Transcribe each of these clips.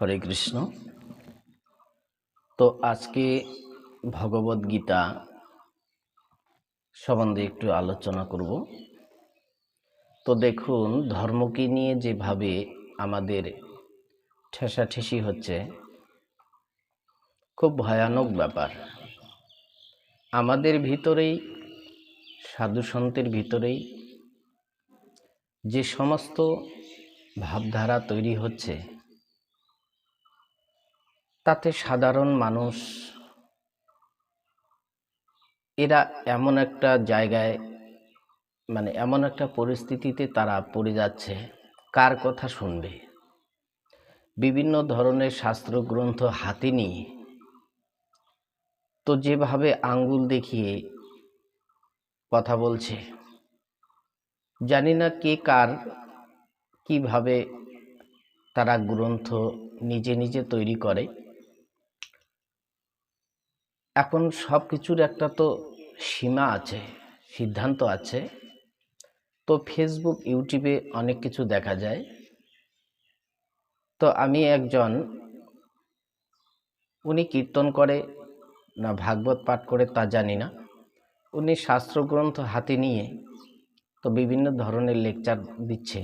হরে কৃষ্ণ। তো আজকে ভগবদ গীতা সম্বন্ধে একটু আলোচনা করব। তো দেখুন, ধর্মকে নিয়ে যেভাবে আমাদের ঠেসাঠেসি হচ্ছে, খুব ভয়ানক ব্যাপার। আমাদের ভিতরেই, সাধু সন্তের ভিতরেই যে সমস্ত ভাবধারা তৈরি হচ্ছে তাতে সাধারণ মানুষ, এরা এমন একটা জায়গায় মানে এমন একটা পরিস্থিতিতে তারা পড়ে যাচ্ছে। কার কথা শুনবে? বিভিন্ন ধরনের শাস্ত্রগ্রন্থ হাতে নিয়ে। তো যেভাবে আঙ্গুল দেখিয়ে কথা বলছে, জানি না কে কার কীভাবে তারা গ্রন্থ নিজে নিজে তৈরি করে। এখন সব কিছুর একটা তো সীমা আছে, সিদ্ধান্ত আছে। তো ফেসবুক ইউটিউবে অনেক কিছু দেখা যায়। তো আমি একজন, উনি কীর্তন করে না ভাগবত পাঠ করে তা জানি না। উনি শাস্ত্রগ্রন্থ হাতে নিয়ে তো বিভিন্ন ধরনের লেকচার দিচ্ছে।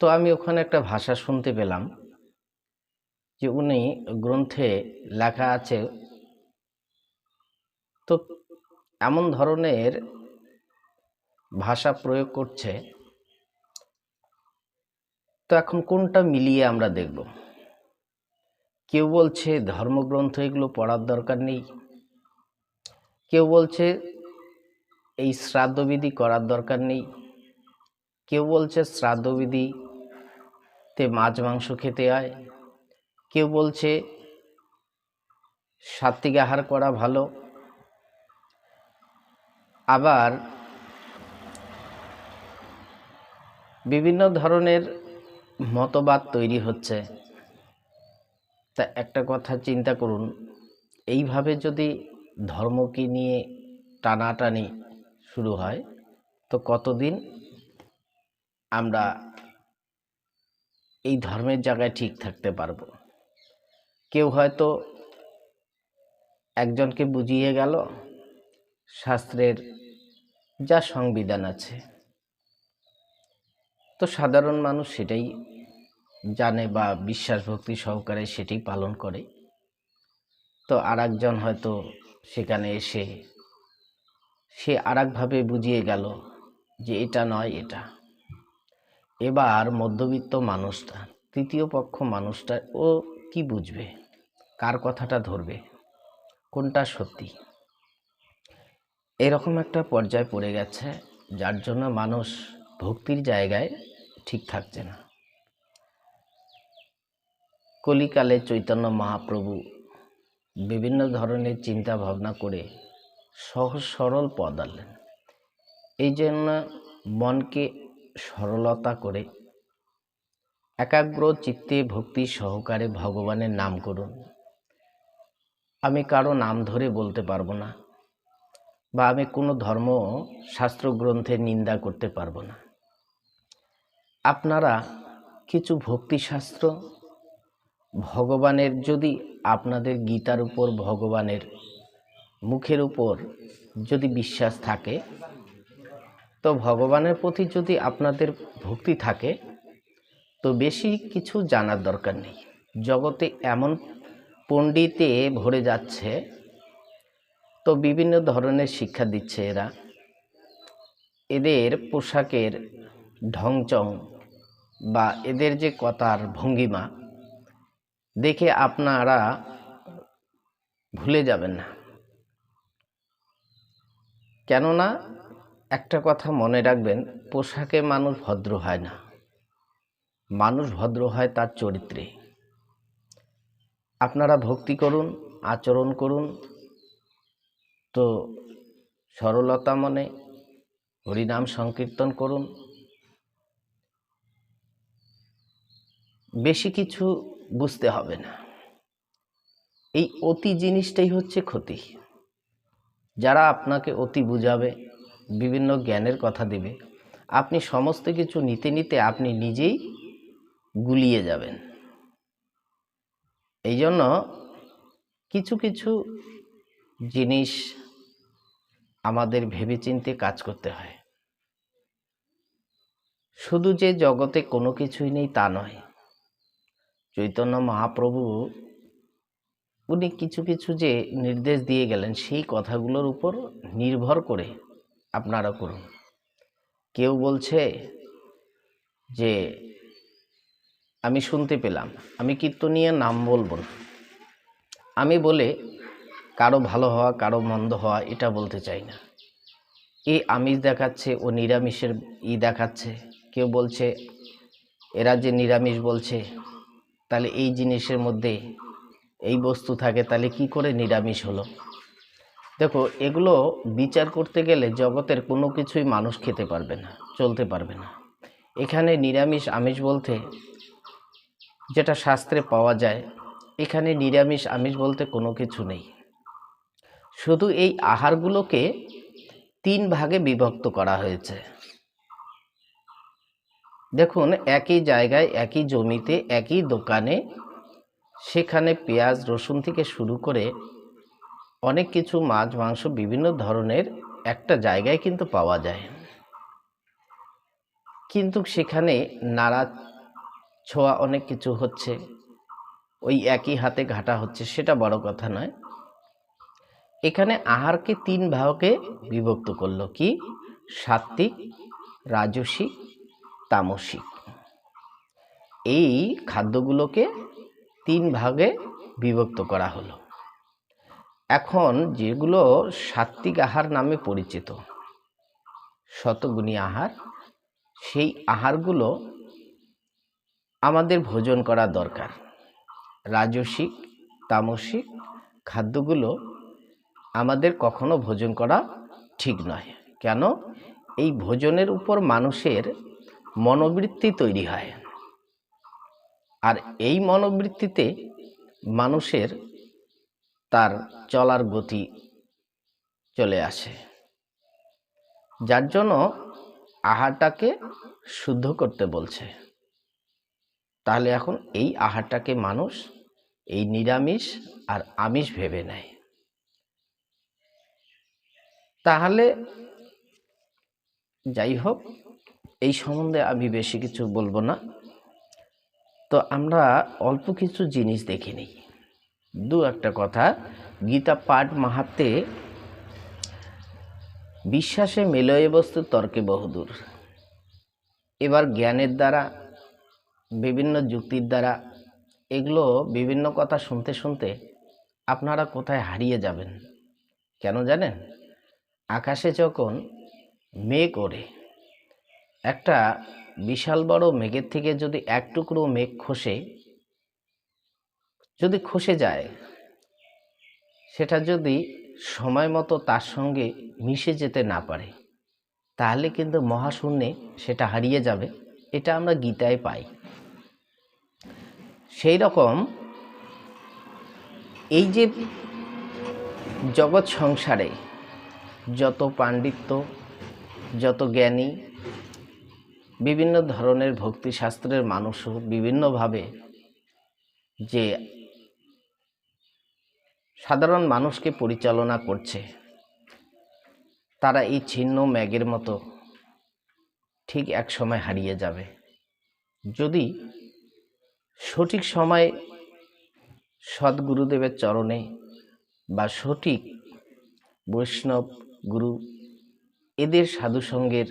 তো আমি ওখানে একটা ভাষা শুনতে পেলাম। যে উনি গ্রন্থে লেখা আছে, তো এমন ধরনের ভাষা প্রয়োগ করছে, তো এখন কোনটা মিলিয়ে আমরা দেখব? কেউ বলছে ধর্মগ্রন্থ এগুলো পড়ার দরকার নেই। কেউ বলছে এই শ্রাদ্ধবিধি করার দরকার নেই। কেউ বলছে শ্রাদ্ধবিধিতে মাছ মাংস খেতে হয় কেউ বলছে, সাত্বিক আহার করা ভালো। আবার বিভিন্ন ধরনের মতবাদ তৈরি হচ্ছে। তা একটা কথা চিন্তা করুন, এইভাবে যদি ধর্মকে নিয়ে টানাটানি শুরু হয়, তো কতদিন আমরা এই ধর্মের জায়গায় ঠিক থাকতে পারব? কেউ হয়তো একজনকে বুঝিয়ে গেল শাস্ত্রের যা সংবিধান আছে। তো সাধারণ মানুষ সেটাই জানে বা বিশ্বাস ভক্তি সহকারে সেটি পালন করে। তো আর একজন হয়তো সেখানে এসে সে আর একভাবে বুঝিয়ে গেল যে এটা নয় এটা। এবার মধ্যবিত্ত মানুষটা, তৃতীয় পক্ষ মানুষটা, ও কি বুঝবে? কার কথাটা ধরবে? কোনটা সত্যি? এরকম একটা পর্যায়ে পড়ে গেছে, যার জন্য মানুষ ভক্তির জায়গায় ঠিক থাকছে না। কলিকালে চৈতন্য মহাপ্রভু বিভিন্ন ধরনের চিন্তা ভাবনা করে সহজ সরল পদ আনলেন। এই জন্য মনকে সরলতা করে একাগ্র চিত্তে ভক্তি সহকারে ভগবানের নাম করুন। আমি কারও নাম ধরে বলতে পারব না বা আমি কোনো ধর্ম শাস্ত্র গ্রন্থের নিন্দা করতে পারব না। আপনারা কিছু ভক্তিশাস্ত্র, ভগবানের যদি আপনাদের গীতার উপর, ভগবানের মুখের উপর যদি বিশ্বাস থাকে, তো ভগবানের প্রতি যদি আপনাদের ভক্তি থাকে, তো বেশি কিছু জানার দরকার নেই। জগতে এমন পণ্ডিতে ভরে যাচ্ছে, তো বিভিন্ন ধরনের শিক্ষা দিচ্ছে এরা। এদের পোশাকের ঢংচং বা এদের যে কথার ভঙ্গিমা দেখে আপনারা ভুলে যাবেন না। কেননা একটা কথা মনে রাখবেন, পোশাকে মানুষ ভদ্র হয় না। মানুষ ভদ্র হয় তার চরিত্রে। আপনারা ভক্তি করুন, আচরণ করুন। তো সরলতা মনে হরিনাম সংকীর্তন করুন। বেশি কিছু বুঝতে হবে না। এই অতি জিনিসটাই হচ্ছে ক্ষতি। যারা আপনাকে অতি বুঝাবে, বিভিন্ন জ্ঞানের কথা দেবে, আপনি সমস্ত কিছু নিতে নিতে আপনি নিজেই গুলিয়ে যাবেন। এই জন্য কিছু কিছু জিনিস আমাদের ভেবেচিন্তে কাজ করতে হয়। শুধু যে জগতে কোনো কিছুই নেই তা নয়। চৈতন্য মহাপ্রভু উনি কিছু কিছু যে নির্দেশ দিয়ে গেলেন, সেই কথাগুলোর উপর নির্ভর করে আপনারা করুন। কেউ বলছে যে আমি শুনতে পেলাম। আমি কীর্তনীয় নাম বলব না। আমি বলে কারও ভালো হওয়া, কারও মন্দ হওয়া এটা বলতে চাই না। এ আমিষ দেখাচ্ছে, ও নিরামিষের ই দেখাচ্ছে। কেউ বলছে, এরা যে নিরামিষ বলছে, তাহলে এই জিনিসের মধ্যে এই বস্তু থাকে, তাহলে কি করে নিরামিষ হলো? দেখো, এগুলো বিচার করতে গেলে জগতের কোনো কিছুই মানুষ খেতে পারবে না, চলতে পারবে না। এখানে নিরামিষ, আমিষ বলতে যেটা শাস্ত্রে পাওয়া যায়, এখানে নিরামিষ আমিষ বলতে কোনো কিছু নেই। শুধু এই আহারগুলোকে তিন ভাগে বিভক্ত করা হয়েছে। দেখুন, একই জায়গায়, একই জমিতে, একই দোকানে, সেখানে পেঁয়াজ, রসুন থেকে শুরু করে অনেক কিছু মাছ, মাংস, বিভিন্ন ধরনের একটা জায়গায় কিন্তু পাওয়া যায়। কিন্তু সেখানে নাড়া ছোঁয়া অনেক কিছু হচ্ছে। ওই একই হাতে ঘাটা হচ্ছে, সেটা বড় কথা নয়। এখানে আহারকে তিন ভাগে বিভক্ত করল কি? সাত্ত্বিক, রাজসিক, তামসিক। এই খাদ্যগুলোকে তিন ভাগে বিভক্ত করা হলো। এখন যেগুলো সাত্ত্বিক আহার নামে পরিচিত, শতগুণী আহার, সেই আহারগুলো আমাদের ভোজন করা দরকার। রাজসিক, তামসিক খাদ্যগুলো আমাদের কখনো ভোজন করা ঠিক নয়। কেন? এই ভোজনের উপর মানুষের মনোবৃত্তি তৈরি হয়। আর এই মনোবৃত্তিতে মানুষের তার চলার গতি চলে আসে। যার জন্য আহারটাকে শুদ্ধ করতে বলছে। তাহলে এখন এই আহারটাকে মানুষ এই নিরামিষ আর আমিষ ভেবে নেয়। তাহলে যাই হোক, এই সম্বন্ধে আমি বেশি কিছু বলব না। তো আমরা অল্প কিছু জিনিস দেখে নিই। দু একটা কথা, গীতা পাঠ মাহাত্মে বিশ্বাসে মেলয় বস্তু তর্কে বহুদূর। এবার জ্ঞানের দ্বারা বিভিন্ন যুক্তির দ্বারা এগুলো বিভিন্ন কথা শুনতে শুনতে আপনারা কোথায় হারিয়ে যাবেন? কেন জানেন? আকাশে যখন মেঘ ওড়ে, একটা বিশাল বড় মেঘের থেকে যদি এক টুকরো মেঘ খসে, যদি খসে যায়, সেটা যদি সময় মতো তার সঙ্গে মিশে যেতে না পারে, তাহলে কিন্তু মহাশূন্যে সেটা হারিয়ে যাবে। এটা আমরা গীতায় পাই। সেই রকম এই যে জগৎ সংসারে যত পাণ্ডিত্য, যত জ্ঞানী, বিভিন্ন ধরনের ভক্তিশাস্ত্রের মানুষও বিভিন্নভাবে যে সাধারণ মানুষকে পরিচালনা করছে, তারা এই ছিন্ন ম্যাগের মতো ঠিক এক সময় হারিয়ে যাবে। যদি সঠিক সময় সদ্গুরুদেবের চরণে বা সঠিক বৈষ্ণব গুরু এদের সাধুসঙ্গের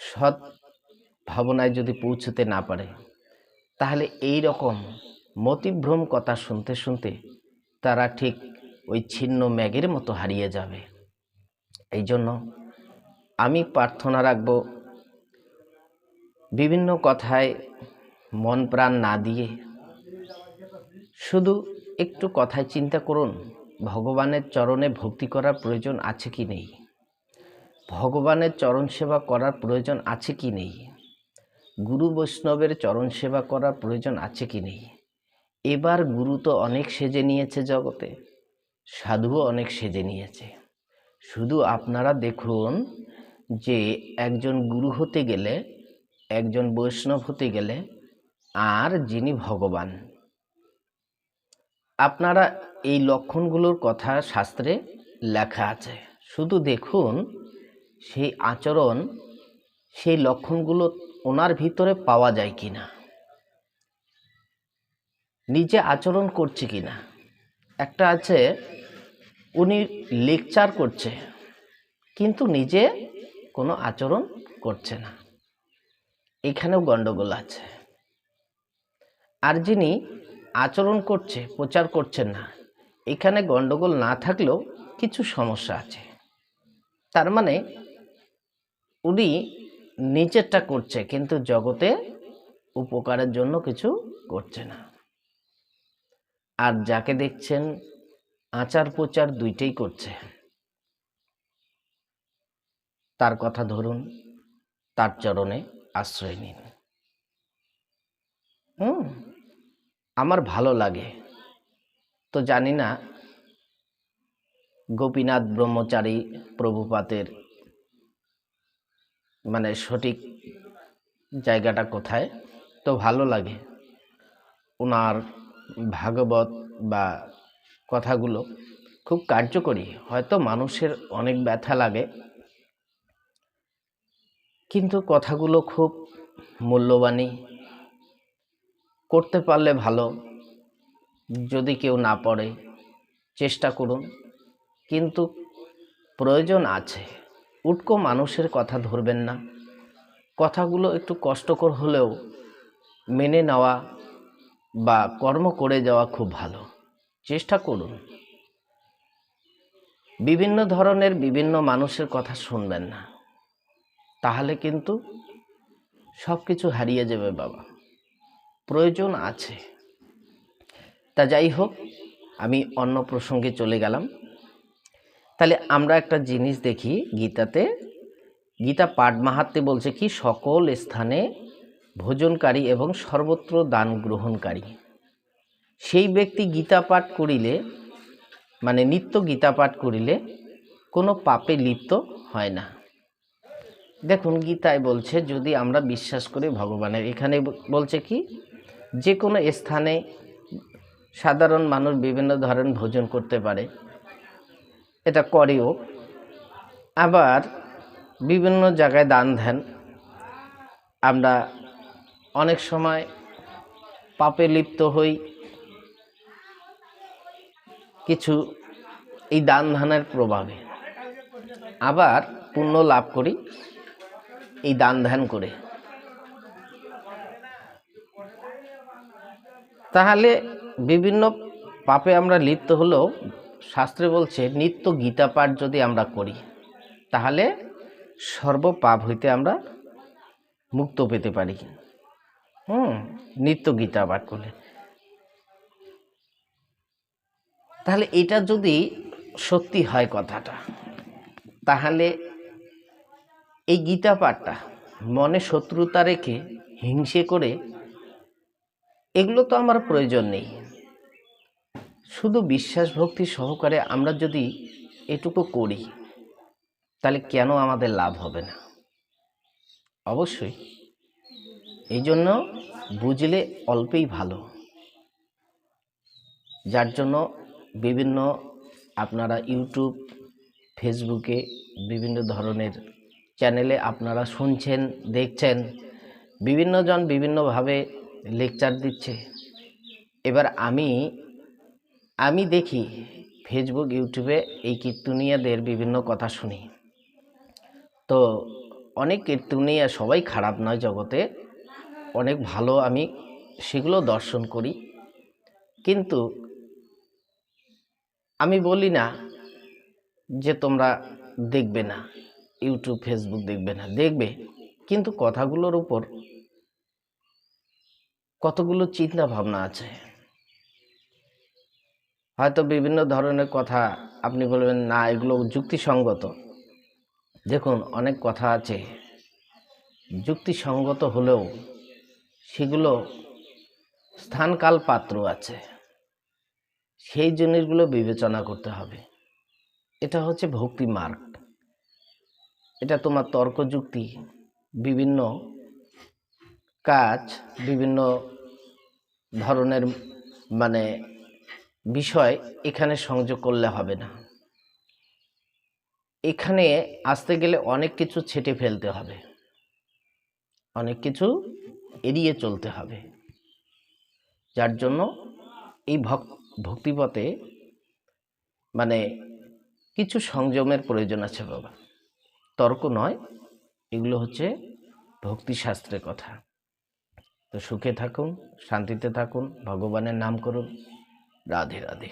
সৎ ভাবনায় যদি পৌঁছতে না পারে, তাহলে এই রকম মতিভ্রম কথা শুনতে শুনতে তারা ঠিক ওই ছিন্ন ম্যাগের মতো হারিয়ে যাবে। এই জন্য আমি প্রার্থনা রাখব, বিভিন্ন কথায় মন প্রাণ না দিয়ে। শুধু একটু কথায় চিন্তা করুন, ভগবানের চরণে ভক্তি করার প্রয়োজন আছে কি নেই? ভগবানের চরণ সেবা করার প্রয়োজন আছে কি নেই? গুরু বৈষ্ণবের চরণ সেবা করার প্রয়োজন আছে কি নেই? এবার গুরু তো অনেক সেজে নিয়েছে জগতে, সাধুও অনেক সেজে নিয়েছে। শুধু আপনারা দেখুন যে একজন গুরু হতে গেলে, একজন বৈষ্ণব হতে গেলে আর যিনি ভগবান। আপনারা এই লক্ষণগুলোর কথা শাস্ত্রে লেখা আছে। শুধু দেখুন, সেই আচরণ, সেই লক্ষণগুলো ওনার ভিতরে পাওয়া যায় কি না নিজে আচরণ করছে কি না একটা আছে, উনি লেকচার করছে, কিন্তু নিজে কোনো আচরণ করছে না। এখানেও গণ্ডগোল আছে। আর যিনি আচরণ করছে, প্রচার করছেন না, এখানে গণ্ডগোল না থাকলেও কিছু সমস্যা আছে। তার মানে উনি নিচেরটা করছে, কিন্তু জগতে উপকারের জন্য কিছু করছে না। আর যাকে দেখছেন, আচার প্রচার দুইটাই করছে। তার কথা ধরুন, তার চরণে আশ্রয় নিন। হুম? আমার ভালো লাগে। তো জানি না, গোপীনাথ ব্রহ্মচারী প্রভুপাতের মানে সঠিক জায়গাটা কোথায়? তো ভালো লাগে। ওনার ভাগবত বা কথাগুলো খুব কার্যকরী। হয়তো মানুষের অনেক ব্যথা লাগে। কিন্তু কথাগুলো খুব মূল্যবানই। করতে পারলে ভালো। যদি কেউ না পড়ে, চেষ্টা করুন। কিন্তু প্রয়োজন আছে। উটকো মানুষের কথা ধরবেন না। কথাগুলো একটু কষ্টকর হলেও মেনে নেওয়া বা কর্ম করে যাওয়া খুব ভালো। চেষ্টা করুন। বিভিন্ন ধরনের বিভিন্ন মানুষের কথা শুনবেন না। তাহলে কিন্তু সব কিছু হারিয়ে যাবে বাবা। প্রয়োজন আছে। তা যাই হোক, আমি অন্য প্রসঙ্গে চলে গেলাম। তাহলে আমরা একটা জিনিস দেখি গীতাতে। গীতা পাঠ মাহাত্মে বলছে কি, সকল স্থানে ভোজনকারী এবং সর্বত্র দান গ্রহণকারী। সেই ব্যক্তি গীতা পাঠ করিলে মানে নিত্য গীতা পাঠ করিলে কোনো পাপে লিপ্ত হয় না। দেখুন গীতায় বলছে, যদি আমরা বিশ্বাস করি ভগবানের, এখানে বলছে কি যে কোনো স্থানে সাধারণ মানুষ বিভিন্ন ধরনের ভোজন করতে পারে। এটা করেও। আবার বিভিন্ন জায়গায় দান ধ্যান। আমরা অনেক সময় পাপে লিপ্ত হই। কিছু এই দান ধ্যানের প্রভাবে। আবার পুণ্য লাভ করি এই দান ধ্যান করে। তাহলে বিভিন্ন পাপে আমরা লিপ্ত হলেও শাস্ত্রে বলছে, নিত্য গীতা পাঠ যদি আমরা করি, তাহলে সর্ব পাপ হইতে আমরা মুক্ত পেতে পারি। হুম, নিত্য গীতা পাঠ করলে। তাহলে এটা যদি সত্যি হয় কথাটা, তাহলে এই গীতা পাঠটা মনে শত্রুতা রেখে হিংসে করে এগুলো তো আমার প্রয়োজন নেই। শুধু বিশ্বাস ভক্তি সহকারে আমরা যদি এটুকু করি, তাহলে কেন আমাদের লাভ হবে না? অবশ্যই। এই জন্য বুঝলে অল্পেই ভালো। যার জন্য বিভিন্ন আপনারা ইউটিউব, ফেসবুকে বিভিন্ন ধরনের চ্যানেলে আপনারা শুনছেন, দেখছেন, বিভিন্নজন বিভিন্নভাবে লেকচার দিচ্ছে। এবার আমি আমি দেখি ফেসবুক ইউটিউবে এই কীর্তনিয়াদের বিভিন্ন কথা শুনি। তো অনেক কীর্তনিয়া সবাই খারাপ নয় জগতে, অনেক ভালো আমি সেগুলো দর্শন করি। কিন্তু আমি বলি না যে তোমরা দেখবে না ইউটিউব ফেসবুক দেখবে না, দেখবে। কিন্তু কথাগুলোর উপর কতগুলো চিন্তা ভাবনা আছে। হয়তো বিভিন্ন ধরনের কথা আপনি বলবেন, না, এগুলো যুক্তিসঙ্গত। দেখুন, অনেক কথা আছে। যুক্তিসঙ্গত হলেও সেগুলো স্থানকাল পাত্র আছে। সেই জিনিসগুলো বিবেচনা করতে হবে। এটা হচ্ছে ভক্তি মার্গ। এটা তোমার তর্কযুক্তি, বিভিন্ন কাজ, বিভিন্ন ধরনের মানে বিষয় এখানে সংযোগ করলে হবে না। এখানে আসতে গেলে অনেক কিছু ছেটে ফেলতে হবে। অনেক কিছু এড়িয়ে চলতে হবে। যার জন্য এই ভক- ভক্তিপথে মানে কিছু সংযমের প্রয়োজন আছে বাবা। তর্ক নয়, এগুলো হচ্ছে ভক্তিশাস্ত্রের কথা। তো সুখে থাকুন শান্তিতে থাকুন ভগবানের নাম করুন। রাধে রাধে।